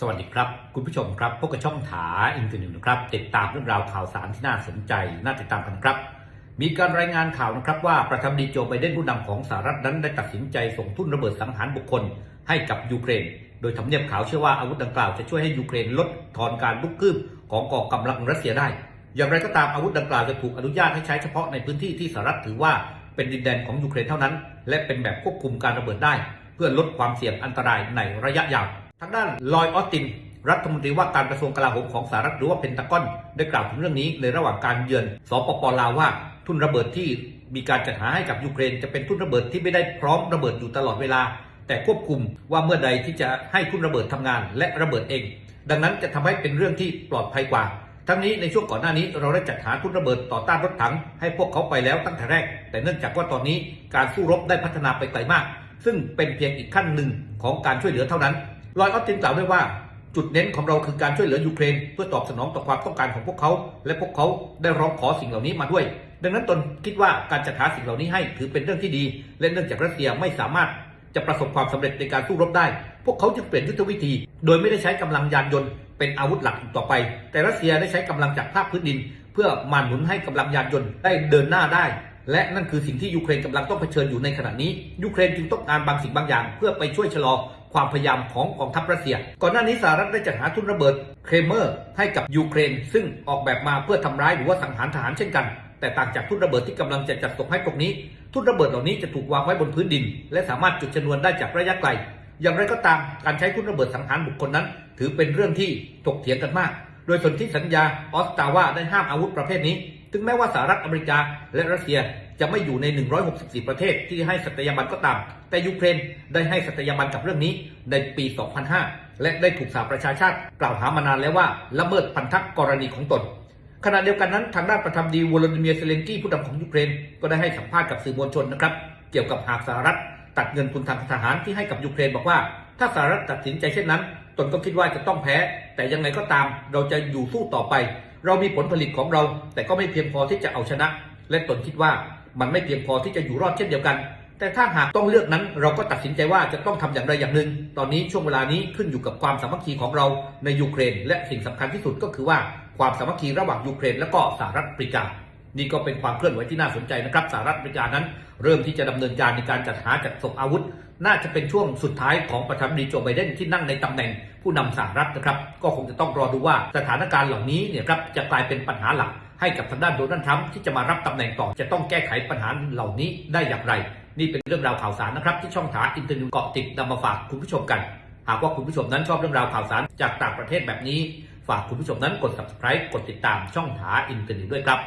สวัสดีครับ คุณผู้ชมครับพบกับช่องถาอินฟินิวนะครับ ติดตามเรื่องราวข่าวสารที่น่าสนใจ น่าติดตามกันครับ มีการรายงานข่าวนะครับว่าประธานาธิบดีโจไบเดนผู้นำของสหรัฐนั้นได้ตัดสินใจส่งทุ่นระเบิดสังหารบุคคลให้กับยูเครน โดยทำเนียบข่าวเชื่อว่าอาวุธดังกล่าวจะช่วยให้ยูเครนลดทอนการลุกคืบของกองกำลังรัสเซียได้ อย่างไรก็ตามอาวุธดังกล่าวจะถูกอนุญาตให้ใช้เฉพาะในพื้นที่ที่สหรัฐถือว่าเป็นดินแดนของยูเครนเท่านั้น และเป็นแบบควบคุมการระเบิดได้ เพื่อลดความเสี่ยงอันตรายในระยะยาว ทางด้านลอยออสติน รัฐมนตรีว่าการกระทรวงกลาโหมของสหรัฐหรือว่าเพนตากอนได้กล่าวถึงเรื่องนี้ในระหว่างการเยือนสปปลาวว่าทุนระเบิดที่มีการจัดหาให้กับยูเครน จะเป็นทุนระเบิดที่ไม่ได้พร้อมระเบิดอยู่ตลอดเวลา แต่ควบคุมว่าเมื่อใดที่จะให้ทุนระเบิดทำงานและระเบิดเอง ดังนั้นจะทำให้เป็นเรื่องที่ปลอดภัยกว่า ทั้งนี้ในช่วงก่อนหน้านี้เราได้จัดหาทุนระเบิดต่อต้านรถถัง ให้พวกเขาไปแล้วตั้งแต่แรก แต่เนื่องจากว่าตอนนี้การสู้รบได้พัฒนาไปไกลมาก ซึ่งเป็นเพียงอีกขั้นหนึ่งของการช่วยเหลือเท่านั้น ลอยออสตินกล่าวด้วยว่าจุดเน้นของเราคือการช่วยเหลือยูเครน เพื่อตอบสนองต่อความต้องการของพวกเขา และพวกเขาได้ร้องขอสิ่งเหล่านี้มาด้วย ดังนั้นตนคิดว่าการจัดหาสิ่งเหล่านี้ให้ถือเป็นเรื่องที่ดี และเนื่องจากรัสเซียไม่สามารถจะประสบความสำเร็จในการสู้รบได้ พวกเขาจึงเปลี่ยนยุทธวิธี โดยไม่ได้ใช้กำลังยานยนต์เป็นอาวุธหลักอีกต่อไป แต่รัสเซียได้ใช้กำลังจากภาคพื้นดิน เพื่อมาหนุนให้กำลังยานยนต์ได้เดินหน้าได้ และนั่นคือสิ่งที่ยูเครนกำลังต้องเผชิญอยู่ในขณะนี้ ยูเครนจึงต้องการบางสิ่งบางอย่าง เพื่อไปช่วยชะลอความพยายามของกองทัพรัสเซีย ก่อนหน้านี้สหรัฐได้จัดหาทุนระเบิดเครเมอร์ให้กับยูเครน ซึ่งออกแบบมาเพื่อทำร้ายหรือว่าสังหารทหารเช่นกัน แต่ต่างจากทุนระเบิดที่กำลังจะจัดส่งให้พวกนี้ ทุนระเบิดเหล่านี้จะถูกวางไว้บนพื้นดิน และสามารถจุดชนวนได้จากระยะไกล อย่างไรก็ตามการใช้ทุนระเบิดสังหารบุคคลนั้น ถือเป็นเรื่องที่ถกเถียงกันมาก โดยสนธิสัญญาออสตาว่าได้ห้ามอาวุธประเภทนี้ ถึงแม้ว่าสหรัฐอเมริกาและรัสเซียจะไม่อยู่ใน 164 ประเทศที่ให้สัตยาบันก็ตาม แต่ยูเครนได้ให้สัตยาบันกับเรื่องนี้ในปี 2005 และได้ถูกสหประชาชาติกล่าวหามานานแล้วว่าละเมิดพันธกรณีของตนขณะเดียวกันนั้นทางด้านประธานดีวลาดิเมียร์เซเลนกี้ผู้นำของยูเครน ก็ได้ให้สัมภาษณ์กับสื่อมวลชนนะครับ เกี่ยวกับหากสหรัฐตัดเงินทุนทางทหารที่ให้กับยูเครนบอกว่า ถ้าสหรัฐตัดสินใจเช่นนั้น ตนก็คิดว่าจะต้องแพ้ แต่ยังไงก็ตามเราจะอยู่สู้ต่อไป เรามีผลผลิตของเรา แต่ก็ไม่เพียงพอที่จะเอาชนะ และตนคิดว่ามันไม่เพียงพอที่จะอยู่รอดเช่นเดียวกัน แต่ถ้าหากต้องเลือกนั้น เราก็ตัดสินใจว่าจะต้องทำอย่างใดอย่างหนึ่ง ตอนนี้ช่วงเวลานี้ขึ้นอยู่กับความสามัคคีของเราในยูเครน และสิ่งสำคัญที่สุดก็คือว่าความสามัคคีระหว่างยูเครนและก็สหรัฐอเมริกา นี่ก็เป็นความเคลื่อนไหวที่น่าสนใจนะครับสหรัฐอเมริกานั้น เริ่มที่จะดำเนินการในการจัดหาจัดส่งอาวุธ น่าจะเป็นช่วงสุดท้ายของประธานาธิบดีโจไบเดนที่นั่งในตำแหน่งผู้นำสหรัฐนะครับก็คงจะต้องรอดูว่าสถานการณ์เหล่านี้เนี่ยครับจะกลายเป็นปัญหาหลักให้กับทางด้านโดนัลด์ทรัมป์ที่จะมารับตำแหน่งต่อ จะต้องแก้ไขปัญหาเหล่านี้ได้อย่างไร นี่เป็นเรื่องราวข่าวสารนะครับที่ช่องถาอินเทอร์เน็ตเกาะติดนำมาฝากคุณผู้ชมกัน หากว่าคุณผู้ชมนั้นชอบเรื่องราวข่าวสารจากต่างประเทศแบบนี้ ฝากคุณผู้ชมนั้นกด subscribe กดติดตามช่องถาอินเทอร์เน็ตด้วยครับ